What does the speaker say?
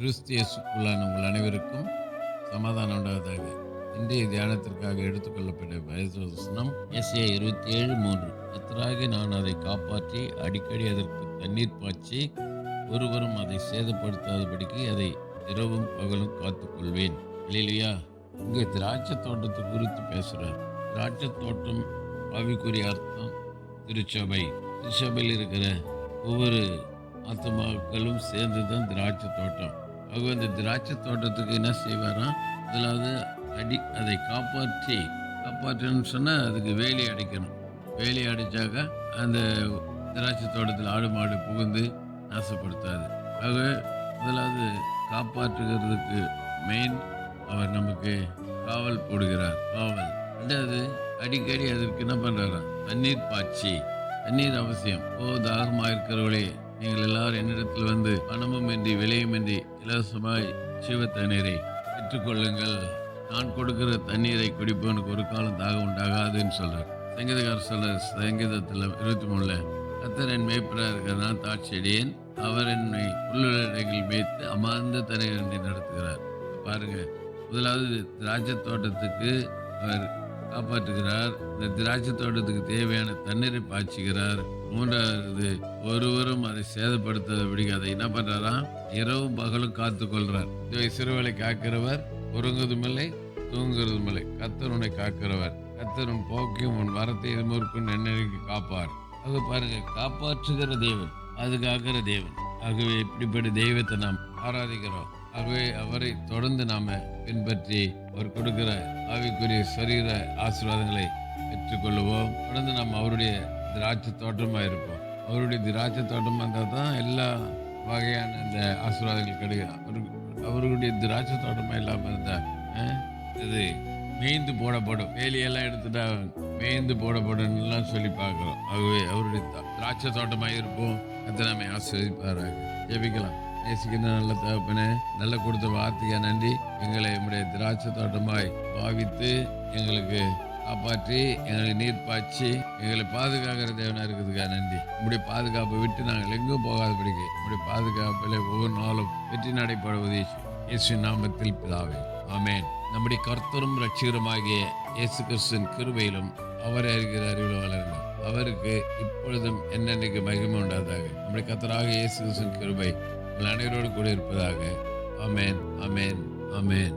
கிறிஸ்தியசுக்குள்ளான உங்கள் அனைவருக்கும் சமாதானம் உண்டாவதாக இன்றைய தியானத்திற்காக எடுத்துக்கொள்ளப்பட்ட வயசுனம் எஸ்ஏ இருபத்தி ஏழு மூன்று. கத்தராகி நான் அதை காப்பாற்றி அடிக்கடி அதற்கு தண்ணீர் பாய்ச்சி ஒருவரும் அதை சேதப்படுத்தாதபடிக்கு அதை இரவும் பகலும் காத்துக்கொள்வேன். இல்லையா இங்கே திராட்சை தோட்டத்தை குறித்து பேசுகிறார் திராட்சை தோட்டம் பாவிக்குரிய அர்த்தம் திருச்சபை. திருச்சபையில் இருக்கிற ஒவ்வொரு ஆத்மாக்களும் சேர்ந்து தான் திராட்சை தோட்டம். அவங்க அந்த திராட்சை தோட்டத்துக்கு என்ன செய்வாராம் முதலாவது அடி அதை காப்பாற்றி காப்பாற்றணும்னு சொன்னால் அதுக்கு வேலி அடைக்கணும். வேலி அடைச்சாக்க அந்த திராட்சை தோட்டத்தில் ஆடு மாடு புகுந்து நாசப்படுத்தாது. ஆகவே முதலாவது காப்பாற்றுகிறதுக்கு மெயின் அவர் நமக்கு காவல் போடுகிறார் காவல். ரெண்டாவது அடிக்கடி அதற்கு என்ன பண்றாராம் தண்ணீர் பாய்ச்சி தண்ணீர் அவசியம். ஓ தாகமாக இருக்கிறவர்களே நீங்கள் எல்லாரும் என்னிடத்தில் வந்து பணமும் இன்றி விலையுமின்றி இலவசமாய் சிவ தண்ணீரை பெற்றுக்கொள்ளுங்கள். நான் கொடுக்கிற தண்ணீரை குடிப்பவனுக்கு ஒரு காலம் தாகம் உண்டாகாதுன்னு சொல்கிறார் சங்கீதக்காரர் சொல்ற சங்கீதத்தில் இருபத்தி மூணில் கத்தர் என் மேய்ப்பராக இருக்கிற நான் தாட்சியடியேன். அவர் என்னை புல்லுலகையில் மேய்த்து அமர்ந்த தண்ணீர் நடத்துகிறார். பாருங்கள் முதலாவது திராட்சை தோட்டத்துக்கு அவர் காப்பாற்றுகிறார். இந்த திராட்சை தோட்டத்துக்கு தேவையான தண்ணீரை பாய்ச்சுகிறார். மூன்றாவது ஒருவரும் அதை சேதப்படுத்த அதை என்ன பண்றாராம் இரவும் பகலும் காத்து கொள்றார். சிறுவலை காக்கிறவர் உறங்குவதும் இல்லை தூங்குறதும் இல்லை. கத்தர் உன்னை காக்கிறவர். கத்தர் உன் போக்கையும் உன் வரத்தை முறுக்கும் நன்னறிக்கு காப்பார். அது பாருங்க காப்பாற்றுகிற தேவன் பாதுகாக்கிற தேவன். ஆகவே இப்படிப்பட்ட தெய்வத்தை நாம் ஆராதிக்கிறோம். ஆகவே அவரை தொடர்ந்து நாம் பின்பற்றி அவர் கொடுக்கிற ஆவிக்குரிய சரீர ஆசீர்வாதங்களை பெற்றுக்கொள்ளுவோம். தொடர்ந்து நாம் அவருடைய திராட்சை தோட்டமாக இருப்போம். அவருடைய திராட்சை தோட்டமாக இருந்தால் தான் எல்லா வகையான இந்த ஆசீர்வாதங்கள் கிடைக்கும். அவருக்கு அவர்களுடைய திராட்சை தோட்டமாக இல்லாமல் இருந்தால் இது மேய்ந்து போடப்படும். வேலியெல்லாம் எடுத்துட்டா மேய்ந்து போடப்படும்லாம் சொல்லி பார்க்குறோம். ஆகவே அவருடைய திராட்சை தோட்டமாக இருப்போம். அதை நம்ம ஆசிரியப்பாராக ஜெபிக்கலாம். நேசிக்கின்ற நல்ல தகப்பனே நல்ல கொடுத்த வார்த்தையா நன்றி. எங்களை நம்முடைய திராட்சை தோட்டமாய் பாவித்து எங்களுக்கு காப்பாற்றி எங்களை நீர் பாய்ச்சி எங்களை பாதுகாக்கிற தேவனா இருக்குதுக்கா நன்றி. உங்களுடைய பாதுகாப்பை விட்டு நாங்கள் எங்கும் போகாதபடிக்கு உங்களுடைய பாதுகாப்பில் ஒவ்வொரு நாளும் வெற்றி நடைபெறுவது இயேசு நாமத்தில் பிதாவே. ஆமேன். நம்முடைய கர்த்தரும் ரட்சிகருமாகிய இயேசு கிறிஸ்தன் கிருபையிலும் அவரை அறிகிற அறிவில் வளர்ந்தார் அவருக்கு இப்பொழுதும் என்னென்னைக்கு மகிமை உண்டாதாக நம்முடைய கர்த்தராக இயேசு கிறிஸ்தன் கிருபை உங்கள் அனைவரோடு கூட இருப்பதாக. அமேன் அமேன் அமேன்